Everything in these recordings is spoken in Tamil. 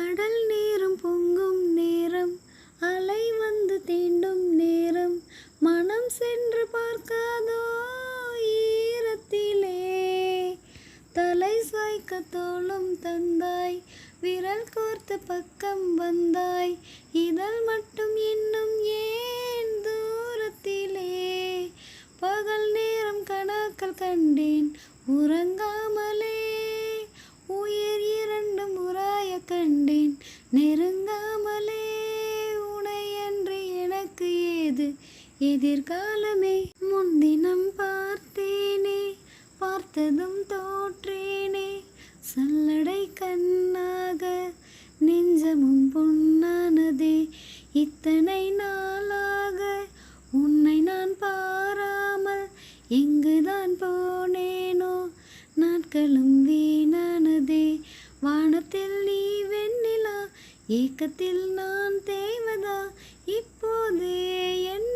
கடல் நீரும் பொங்கும் நேரம் அலை வந்து தீண்டும் நேரம். மனம் சென்று பார்க்காதோ ஈரத்திலே. தலை சாய்க்க தோளும் தந்தாய் விரல் கோர்த்து பக்கம் வந்தாய். இதழ் மட்டும் இன்னும் ஏன் தூரத்திலே? பகல் நேரம் கணாக்கள் கண்டேன் உறங்காமலே எதிர்காலமே முன்தினம் பார்த்தேனே பார்த்ததும் தோற்றேனே. சல்லடை கண்ணாக நெஞ்சமும் பொன்னானதே. இத்தனை நாளாக உன்னை நான் பாராமல் எங்குதான் போனேனோ? நாட்களும் வீணானதே. வானத்தில் நீ வெண்ணிலா ஏக்கத்தில் நான் தேவதா? இப்போதே என்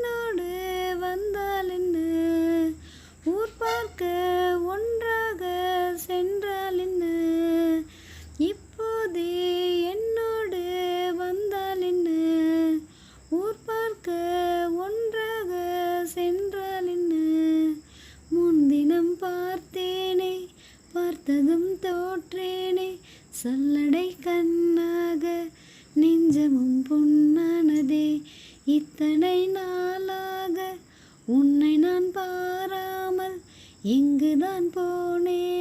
பார்த்ததும் தோற்றேனே சொல்லடை கண்ணாக நெஞ்சமும் பொன்னானதே இத்தனை நாளாக உன்னை நான் பாராமல் எங்குதான் போனேன்?